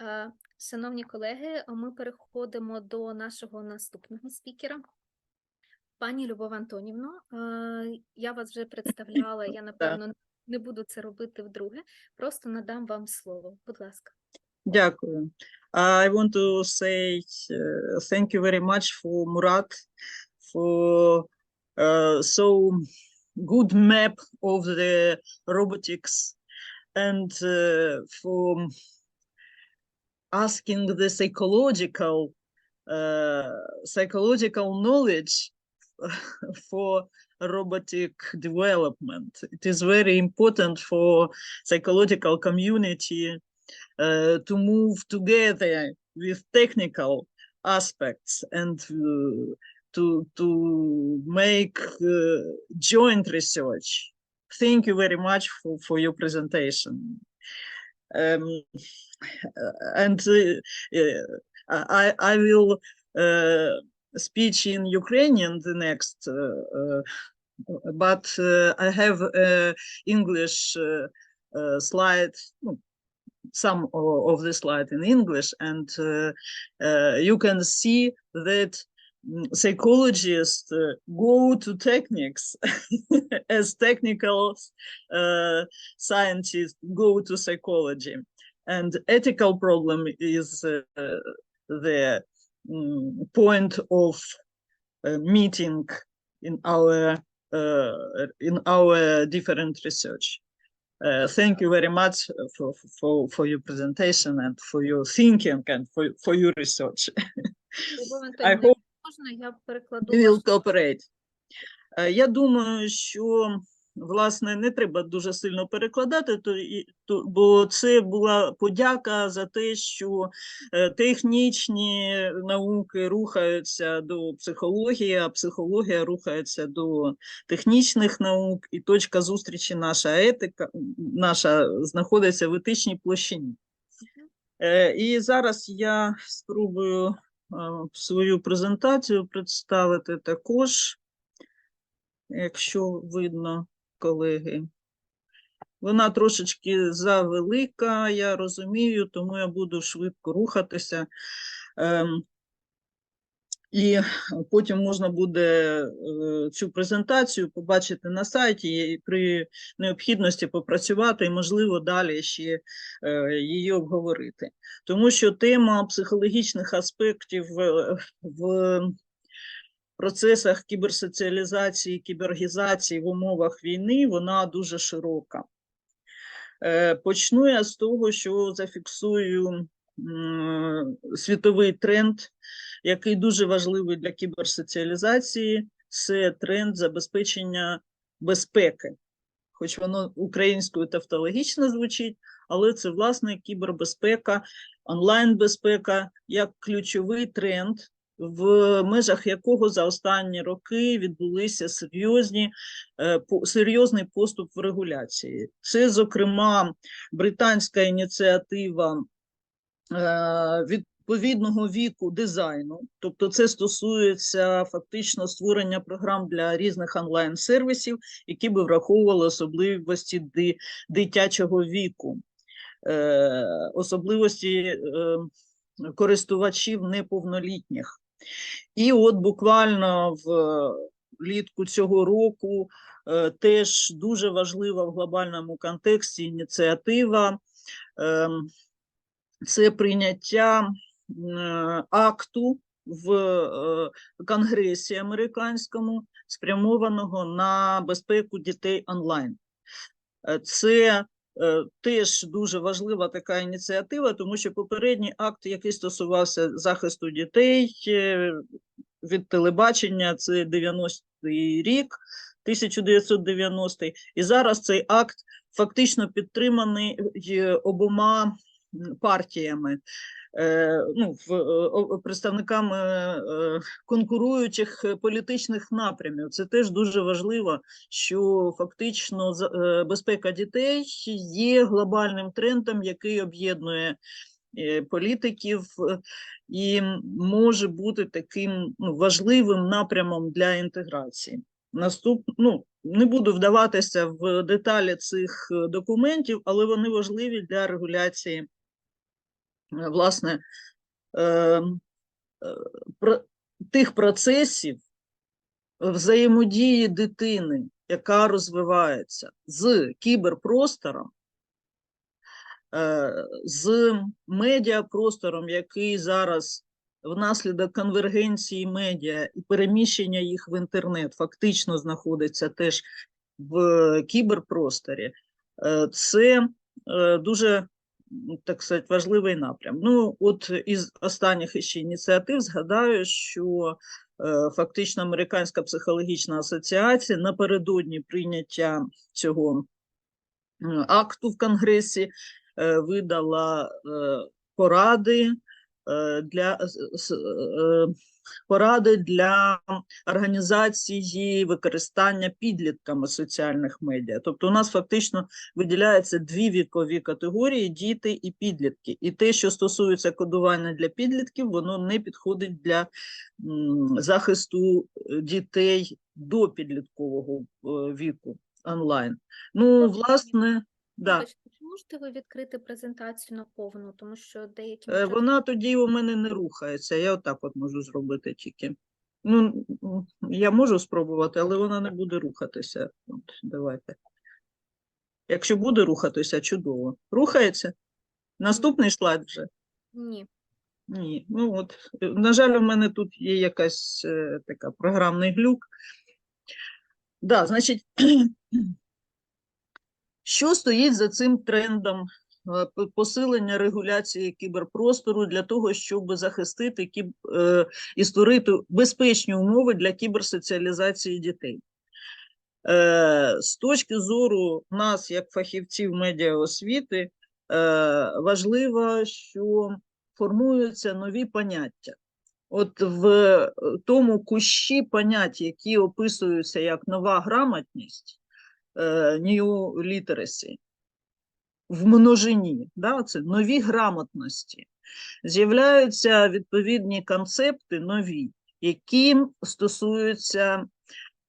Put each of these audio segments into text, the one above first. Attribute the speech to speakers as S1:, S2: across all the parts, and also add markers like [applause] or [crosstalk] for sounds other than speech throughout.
S1: Е, Шановні колеги, ми переходимо до нашого наступного спікера. Пані Любов Антонівно, е, я вас вже представляла, я [laughs] напевно не буду це робити вдруге. Просто надам вам слово. Будь ласка.
S2: Дякую. I want to say uh, thank you very much for Murat for uh, so good map of the robotics and uh, for asking the psychological uh, psychological knowledge [laughs] for robotic development. It is very important for psychological community uh, to move together with technical aspects and uh, to to make uh, joint research. Thank you very much for, for your presentation. Um, and uh, uh, I, I will uh, speech in Ukrainian the next, but I have English slide, some of the slide in English, and you can see that mm, psychologists uh, go to techniques [laughs] as technical uh, scientists go to psychology. And ethical problem is uh, the um, point of uh, meeting in our uh, in our different research. Uh, thank you very much for, for, for your presentation and for your thinking and for, for your research. [laughs] I hope
S1: можна я перекладу
S2: will cooperate. Е, Я думаю, що власне не треба дуже сильно перекладати, то, то, бо це була подяка за те, що е, технічні науки рухаються до психології, а психологія рухається до технічних наук, і точка зустрічі наша етика, наша знаходиться в етичній площині. Е, І зараз я спробую свою презентацію представити також, якщо видно, колеги. Вона трошечки завелика, я розумію, тому я буду швидко рухатися. І потім можна буде е, цю презентацію побачити на сайті і при необхідності попрацювати і, можливо, далі ще е, її обговорити. Тому що тема психологічних аспектів е, в процесах кіберсоціалізації, кібергізації в умовах війни, вона дуже широка. Е, Почну я з того, що зафіксую світовий тренд, який дуже важливий для кіберсоціалізації, це тренд забезпечення безпеки. Хоч воно українською тавтологічно звучить, але це власне кібербезпека, онлайн-безпека як ключовий тренд, в межах якого за останні роки відбулися серйозні, е, серйозний поступ в регуляції. Це, зокрема, британська ініціатива е, відповідного віку дизайну, тобто це стосується фактично створення програм для різних онлайн-сервісів, які би враховували особливості ди- дитячого віку, е, особливості е, користувачів неповнолітніх. І от буквально в влітку цього року е, теж дуже важлива в глобальному контексті ініціатива. ем, Це прийняття акту в е, Конгресі американському, спрямованого на безпеку дітей онлайн. Е, Це е, теж дуже важлива така ініціатива, тому що попередній акт, який стосувався захисту дітей від телебачення, це 90-й рік, 1990-й, і зараз цей акт фактично підтриманий обома партіями. Е, Ну, е, представниками е, конкуруючих політичних напрямів. Це теж дуже важливо, що фактично безпека дітей є глобальним трендом, який об'єднує політиків і може бути таким ну, важливим напрямом для інтеграції. Наступ... Ну, не буду вдаватися в деталі цих документів, але вони важливі для регуляції власне, е, е, про- тих процесів взаємодії дитини, яка розвивається з кіберпростором, е, з медіапростором, який зараз внаслідок конвергенції медіа і переміщення їх в інтернет фактично знаходиться теж в кіберпросторі, е, це е, дуже так сказати, важливий напрям. Ну, от із останніх іще ініціатив згадаю, що е, фактично Американська психологічна асоціація напередодні прийняття цього акту в Конгресі е, видала е, поради для поради для організації використання підлітками соціальних медіа. Тобто у нас фактично виділяються дві вікові категорії діти і підлітки. І те, що стосується кодування для підлітків, воно не підходить для захисту е, дітей до підліткового е, віку онлайн. Ну, власне, да.
S1: Можете ви відкрити презентацію на повну, тому що деякі
S2: Е, Вона тоді у мене не рухається. Я отак от можу зробити тільки. Ну, я можу спробувати, але вона не буде рухатися. От, давайте. Якщо буде рухатися, чудово. Рухається? Наступний слайд вже?
S1: Ні.
S2: Ні. Ну от, на жаль, у мене тут є якась е, така програмний глюк. Да, значить, що стоїть за цим трендом е, посилення регуляції кіберпростору для того, щоб захистити кіб... е, і створити безпечні умови для кіберсоціалізації дітей? Е, З точки зору нас, як фахівців медіаосвіти, важливо, що формуються нові поняття. От в тому кущі понять, які описуються як нова грамотність, new literacy, в множині, да, це нові грамотності, з'являються відповідні концепти нові, які стосуються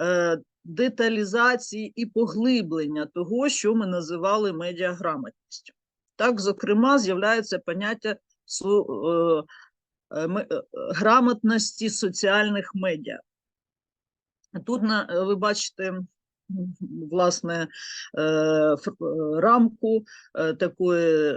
S2: е, деталізації і поглиблення того, що ми називали медіаграмотністю. Так, зокрема, з'являється поняття е, е, е, грамотності соціальних медіа. Тут е, ви бачите, власне, ф- е, рамку е, такої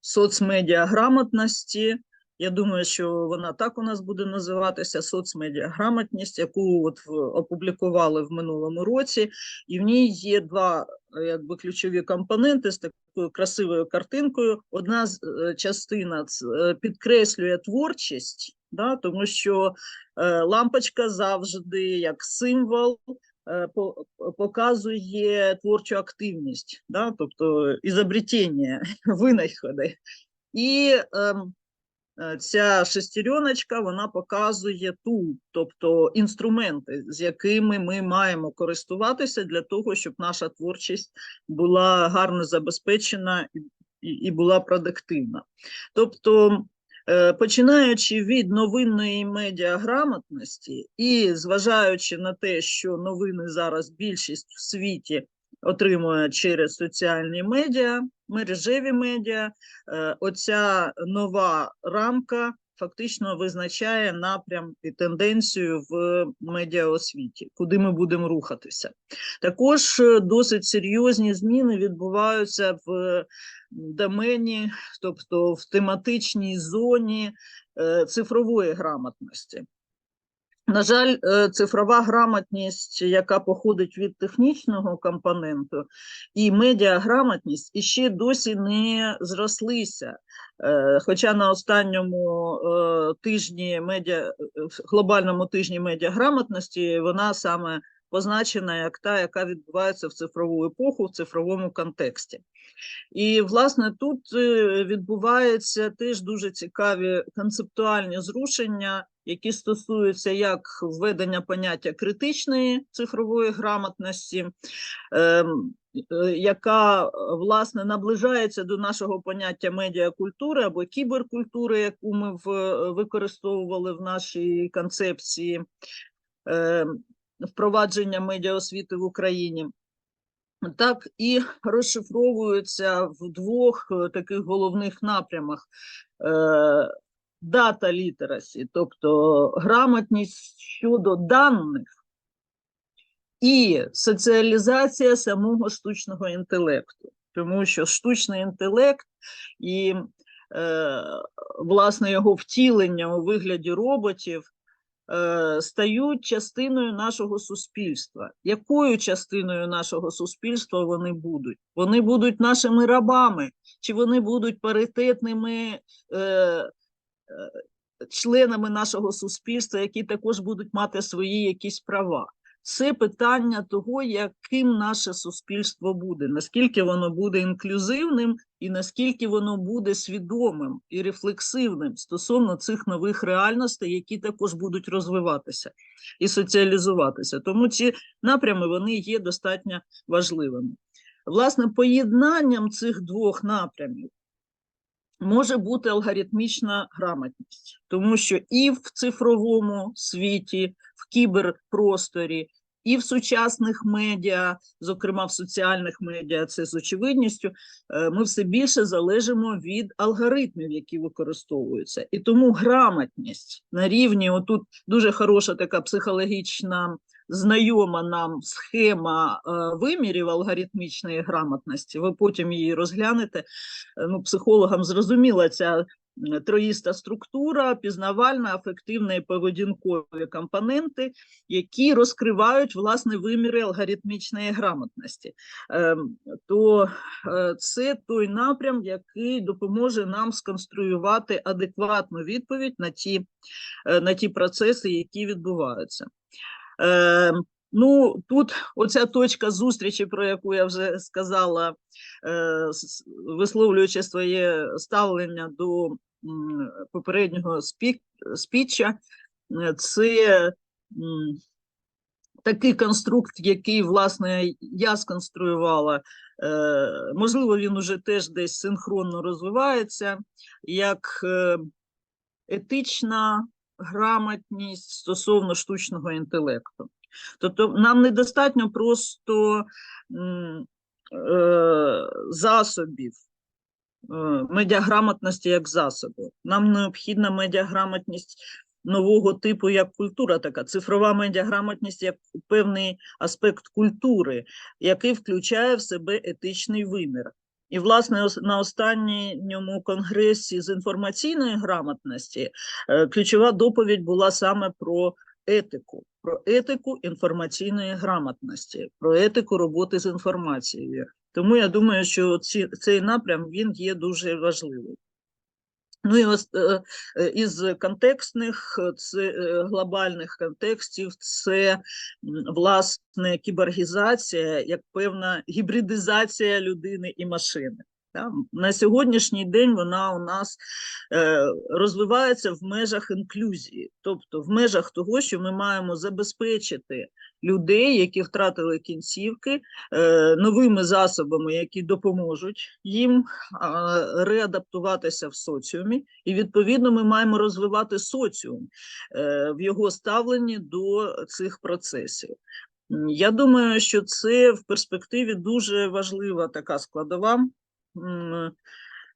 S2: соцмедіаграмотності. Я думаю, що вона так у нас буде називатися соцмедіаграмотність, яку от опублікували в минулому році, і в ній є два якби ключові компоненти з такою красивою картинкою. Одна з е, частина е, підкреслює творчість, да, тому що е, лампочка завжди як символ показує творчу активність, да, тобто ізобретення, [laughs] винаходи. І ем, е, ця шестереночка вона показує ту, тобто інструменти, з якими ми маємо користуватися для того, щоб наша творчість була гарно забезпечена і, і, була продуктивна. Тобто, е, починаючи від новинної медіаграмотності і зважаючи на те, що новини зараз більшість в світі отримує через соціальні медіа, мережеві медіа, е, оця нова рамка фактично визначає напрям і тенденцію в медіаосвіті, куди ми будемо рухатися. Також е, досить серйозні зміни відбуваються в домені, тобто в тематичній зоні е, цифрової грамотності. На жаль, е, цифрова грамотність, яка походить від технічного компоненту, і медіаграмотність іще досі не зрослися. Е, Хоча на останньому е, тижні медіа, глобальному тижні медіаграмотності вона саме позначена як та, яка відбувається в цифрову епоху, в цифровому контексті. І, власне, тут відбуваються теж дуже цікаві концептуальні зрушення, які стосуються як введення поняття критичної цифрової грамотності, ем, е, яка, е, власне, наближається до нашого поняття медіакультури або кіберкультури, яку ми використовували в нашій концепції ем, впровадження медіаосвіти в Україні. так і розшифровуються в двох е, таких головних напрямах. Дата літерасі, тобто грамотність щодо даних і соціалізація самого штучного інтелекту, тому що штучний інтелект і е, власне його втілення у вигляді роботів е, стають частиною нашого суспільства. Якою частиною нашого суспільства вони будуть? Вони будуть нашими рабами, чи вони будуть паритетними е, членами нашого суспільства, які також будуть мати свої якісь права? Це питання того, яким наше суспільство буде, наскільки воно буде інклюзивним і наскільки воно буде свідомим і рефлексивним стосовно цих нових реальностей, які також будуть розвиватися і соціалізуватися. Тому ці напрями вони є достатньо важливими. Власне, поєднанням цих двох напрямів може бути алгоритмічна грамотність, тому що і в цифровому світі, в кіберпросторі, і в сучасних медіа, зокрема в соціальних медіа, це з очевидністю, е, ми все більше залежимо від алгоритмів, які використовуються. І тому грамотність на рівні, отут дуже хороша така психологічна знайома нам схема е, вимірів алгоритмічної грамотності. Ви потім її розглянете. Е, Ну, психологам зрозуміла ця троїста структура, пізнавальна, афективна і поведінкові компоненти, які розкривають власне виміри алгоритмічної грамотності. То е, це той напрям, який допоможе нам сконструювати адекватну відповідь на ті, е, на ті процеси, які відбуваються. Е, ну, тут оця точка зустрічі, про яку я вже сказала, е, висловлюючи своє ставлення до попереднього спік, спіча, е, це такий конструкт, який, власне, я сконструювала. Е, можливо, він уже теж десь синхронно розвивається, як е, етична грамотність стосовно штучного інтелекту. Тобто нам недостатньо просто е, засобів е, медіаграмотності як засобу. Нам необхідна медіаграмотність нового типу, як культура, така цифрова медіаграмотність як певний аспект культури, який включає в себе етичний вимір. І, власне, на останньому конгресі з інформаційної грамотності е, ключова доповідь була саме про етику, про етику інформаційної грамотності, про етику роботи з інформацією. Тому я думаю, що ці, цей напрям він є дуже важливий. Ну і е, е, із контекстних, е, це глобальних контекстів, це власне кіборгізація як певна гібридизація людини і машини. На сьогоднішній день вона у нас е, розвивається в межах інклюзії, тобто в межах того, що ми маємо забезпечити людей, які втратили кінцівки, е, новими засобами, які допоможуть їм реадаптуватися в соціумі, і відповідно ми маємо розвивати соціум е, в його ставленні до цих процесів. Я думаю, що це в перспективі дуже важлива така складова. М,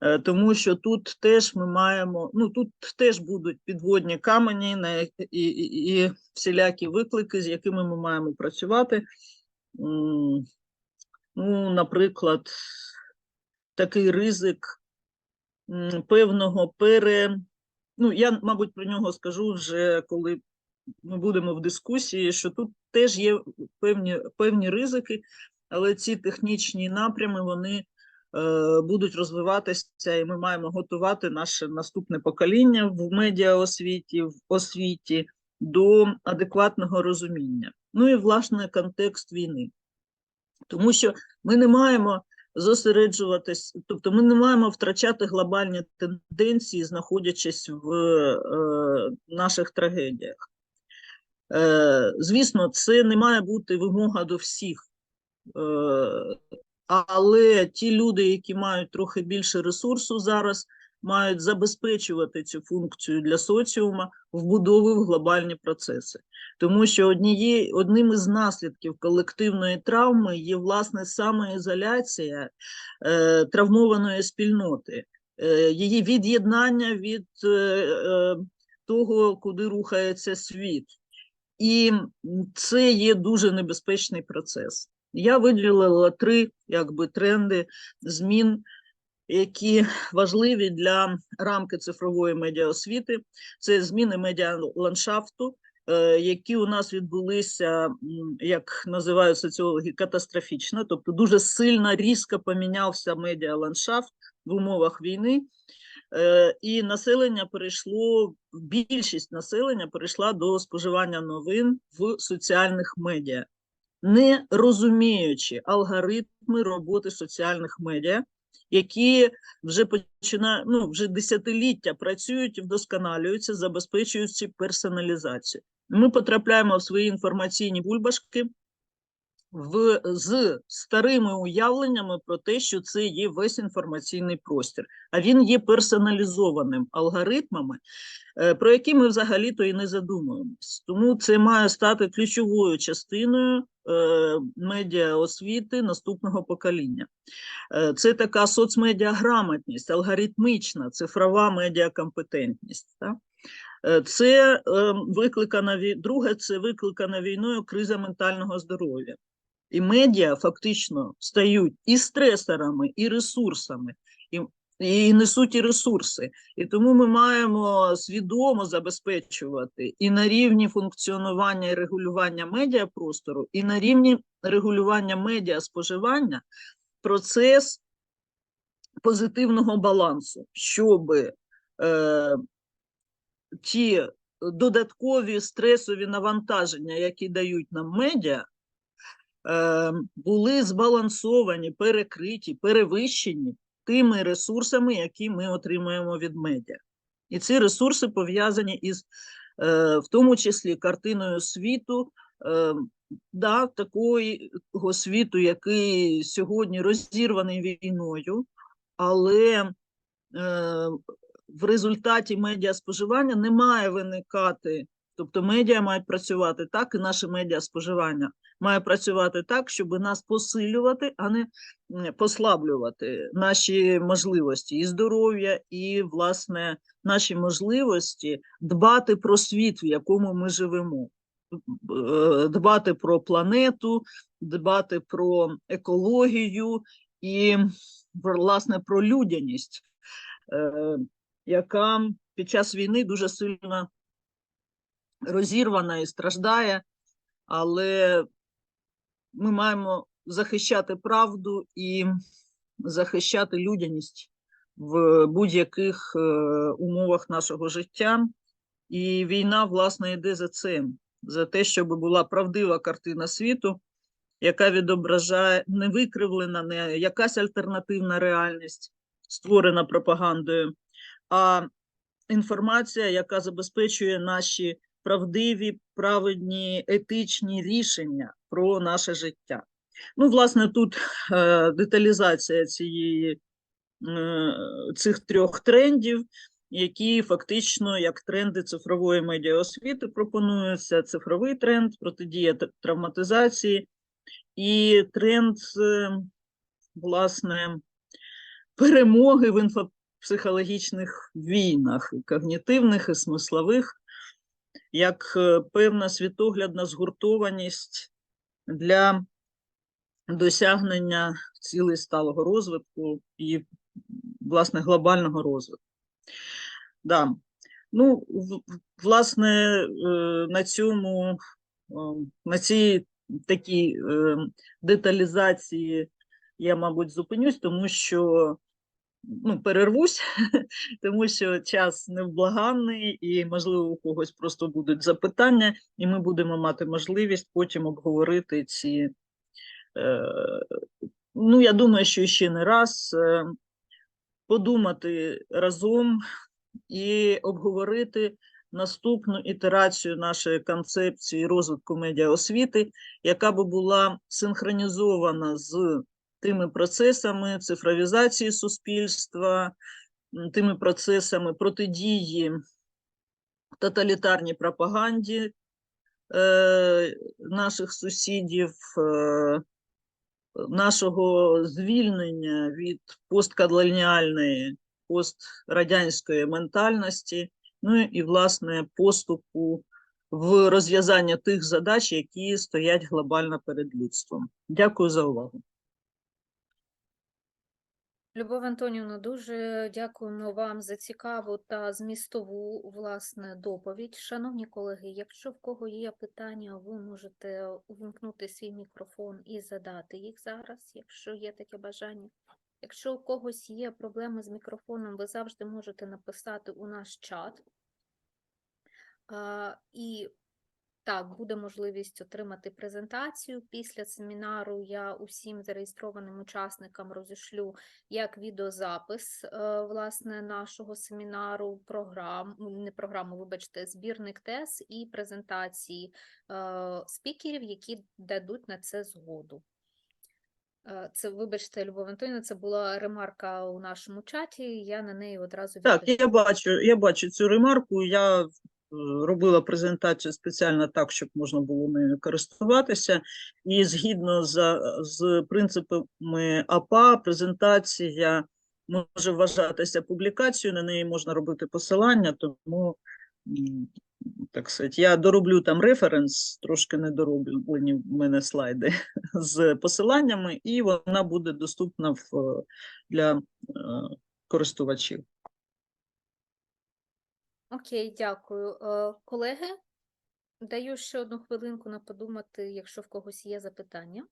S2: е, Тому що тут теж ми маємо, ну тут теж будуть підводні камені на, і, і, і всілякі виклики, з якими ми маємо працювати. Ну, наприклад, такий ризик певного пере. Ну, я, мабуть, про нього скажу вже коли ми будемо в дискусії, що тут теж є певні, певні ризики, але ці технічні напрями вони е, будуть розвиватися, і ми маємо готувати наше наступне покоління в медіаосвіті, в освіті до адекватного розуміння. Ну і власне контекст війни. Тому що ми не маємо зосереджуватись, тобто ми не маємо втрачати глобальні тенденції, знаходячись в е, наших трагедіях. Е, звісно, це не має бути вимога до всіх. Е, але ті люди, які мають трохи більше ресурсу зараз, мають забезпечувати цю функцію для соціума вбудови в глобальні процеси. Тому що одніє, одним із наслідків колективної травми є власне самоізоляція е, травмованої спільноти, е, її від'єднання від е, е, того, куди рухається світ. І це є дуже небезпечний процес. Я виділила три якби, тренди змін, які важливі для рамки цифрової медіаосвіти. Це зміни медіаландшафту, е, які у нас відбулися, як називають соціологи, катастрофічно, тобто дуже сильно різко помінявся медіаландшафт в умовах війни. Е, І населення перейшло, більшість населення перейшла до споживання новин в соціальних медіа, не розуміючи алгоритми роботи соціальних медіа, які вже починають, ну, вже десятиліття працюють вдосконалюються, забезпечуючи персоналізацію. Ми потрапляємо в свої інформаційні бульбашки в, з старими уявленнями про те, що це є весь інформаційний простір, а він є персоналізованим алгоритмами, е, про які ми взагалі-то і не задумуємось. Тому це має стати ключовою частиною е, медіаосвіти наступного покоління. Е, Це така соцмедіаграмотність, алгоритмічна, цифрова медіакомпетентність. Так? Це е, викликана друге, це викликана війною криза ментального здоров'я. І медіа фактично стають і стресорами, і ресурсами, і, і несуть і ресурси. І тому ми маємо свідомо забезпечувати і на рівні функціонування і регулювання медіапростору, і на рівні регулювання медіаспоживання процес позитивного балансу, щоб е, ті додаткові стресові навантаження, які дають нам медіа, були збалансовані, перекриті, перевищені тими ресурсами, які ми отримуємо від медіа. І ці ресурси пов'язані із, е, в тому числі, картиною світу, е, да, такого світу, який сьогодні розірваний війною, але е, в результаті медіаспоживання не має виникати, тобто медіа мають працювати так, і наше медіаспоживання має працювати так, щоб нас посилювати, а не послаблювати наші можливості і здоров'я, і, власне, наші можливості дбати про світ, в якому ми живемо. Е, Дбати про планету, дбати про екологію і, власне, про людяність, е, яка під час війни дуже сильно розірвана і страждає, але ми маємо захищати правду і захищати людяність в будь-яких е, умовах нашого життя. І війна, власне, йде за цим, за те, щоб була правдива картина світу, яка відображає не викривлена, не якась альтернативна реальність, створена пропагандою, а інформація, яка забезпечує наші правдиві, праведні, етичні рішення про наше життя. Ну, власне, тут е, деталізація цієї, е, цих трьох трендів, які фактично як тренди цифрової медіаосвіти пропонуються. Цифровий тренд, протидія травматизації і тренд, е, власне, перемоги в інфопсихологічних війнах, когнітивних, і смислових, як е, певна світоглядна згуртованість для досягнення цілей сталого розвитку і, власне, глобального розвитку. Да. Ну, власне, е, на цьому, на цій такій е, деталізації я, мабуть, зупинюсь, тому що ну, перервусь, [laughs] тому що час невблаганний, і, можливо, у когось просто будуть запитання, і ми будемо мати можливість потім обговорити ці. Е, ну, я думаю, що ще не раз е, подумати разом і обговорити наступну ітерацію нашої концепції розвитку медіаосвіти, яка би була синхронізована з тими процесами цифровізації суспільства, тими процесами протидії тоталітарній пропаганді е, наших сусідів, е, нашого звільнення від постколоніальної, пострадянської ментальності, ну і, власне, поступу в розв'язання тих задач, які стоять глобально перед людством. Дякую за увагу.
S1: Любов Антонівна, дуже дякуємо вам за цікаву та змістову власне доповідь. Шановні колеги, якщо в кого є питання, ви можете увімкнути свій мікрофон і задати їх зараз, якщо є таке бажання. Якщо у когось є проблеми з мікрофоном, ви завжди можете написати у наш чат. І так, буде можливість отримати презентацію. Після семінару я усім зареєстрованим учасникам розішлю як відеозапис е, власне нашого семінару, програм, не програму, вибачте, збірник тез і презентації е, спікерів, які дадуть на це згоду. Е, Це, вибачте, Любов Антонівна, це була ремарка у нашому чаті. Я на неї одразу
S2: Так, я бачу, я бачу цю ремарку. Я робила презентацію спеціально так, щоб можна було нею користуватися. І згідно з, з принципами АПА, презентація може вважатися публікацією, на неї можна робити посилання, тому так сказати, я дороблю там референс, трошки не дороблені в мене слайди [laughs] з посиланнями, і вона буде доступна в, для е, користувачів.
S1: Окей, дякую. Е, Колеги, даю ще одну хвилинку на подумати, якщо в когось є запитання.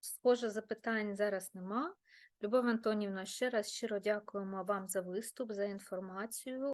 S1: Схоже, запитань зараз нема. Любов Антонівна, ще раз щиро дякуємо вам за виступ, за інформацію.